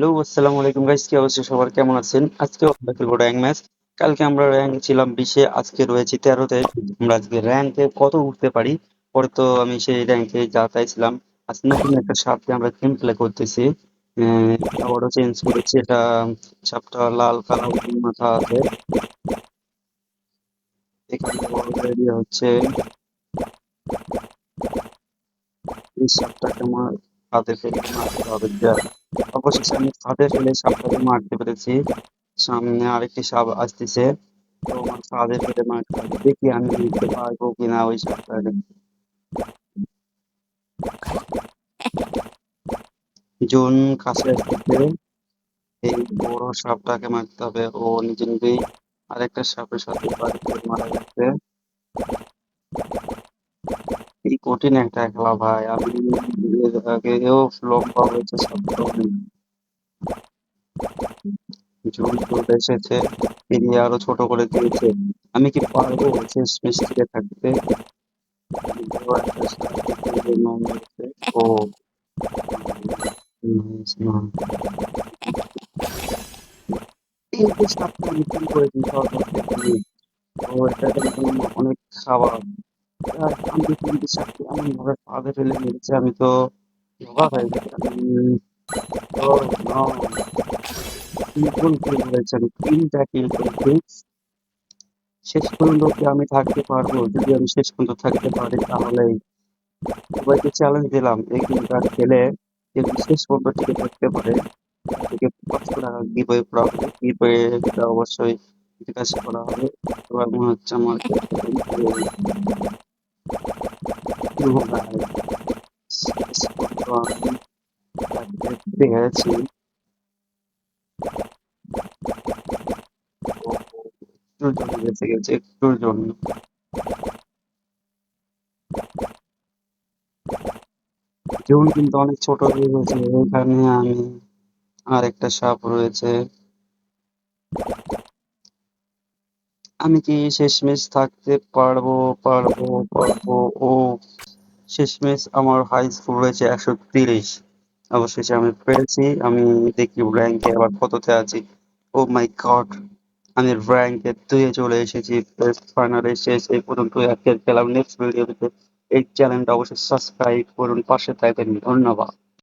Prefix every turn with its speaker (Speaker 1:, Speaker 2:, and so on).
Speaker 1: Hello, আসসালামু আলাইকুম guys কি অবস্থা? সবার কেমন আছেন? আজকে আমরা খেলব র্যাঙ্ক ম্যাচ কালকে আমরা র্যাঙ্ক ছিলাম বিশে, আজকে রয়েছি তেরোতে। আমরা আজকে র্যাঙ্কে কত উঠতে পারি? পরে তো আমি সেই র্যাঙ্কে যা চাইছিলাম আজকে নতুন একটা সাপকে আমরা গেম প্লে করতেছি। আবারও চেঞ্জ করেছি। এটা সাপটা লাল কালার মাথা আছে। এখানে হচ্ছে এই সাপটাকে আমার হাতে ফেলে মারতে হবে। অবশেষে আমি হাতে ফেলে সাপটাকে মারতে পেরেছি। সামনে আরেকটি সাপ আসতেছে। তো আমার ফাঁদে ফেলে মারতে হবে। দেখি আমি নিতে পারব কিনা ওই সাপটাকে জুন কাছে আসতেছে। এই বড় সাপটাকে মারতে হবে। ও নিজে নিজেই আরেকটা সাপের সাথে মারা যাচ্ছে এই কঠিন একটা খেলা ভাই আমি লম্বা হয়েছে এসেছে আরও ছোট করে দিয়েছে। আমি কি পারব শেষ থাকতে? ও কি অনেক খাবার। আমি সাপকে এমন ফেলে মেরেছে আমি তো অবাক হয়ে কিল আমি তিনটা কিল করেছি শেষ পর্যন্ত কি আমি থাকতে পারব? যদি আমি শেষ পর্যন্ত থাকতে পারি তাহলে সবাইকে চ্যালেঞ্জ দিলাম এই গেমটা খেলে। যদি শেষ পর্যন্ত টিকে থাকতে পারে তাদেরকে পাঁচশো টাকা গিভওয়ে করা হবে। গিভওয়েটা অবশ্যই বিকাশে করা হবে। এবার মনে হচ্ছে আমার পেয়েছি একটুর জন্য জীবন কিন্তু অনেক ছোট গেছে, এখানে আমি আর একটা সাপ রয়েছে। আমি কি শেষমেশ থাকতে পারব পারব পারব? ও শেষমেশ আমার হাই স্কোর রয়েছে একশো তিরিশ। অবশেষে আমি পেয়েছি আমি দেখি র্যাঙ্কে আবার কততে আছি। ও মাই গড আমি র্যাঙ্কে দুয়ে চলে এসেছি ফাইনালে শেষ, এই পর্যন্ত খেলাম নেক্সট ভিডিওতে এই চ্যানেলটা অবশ্যই সাবস্ক্রাইব করুন, পাশে থাকবেন, ধন্যবাদ।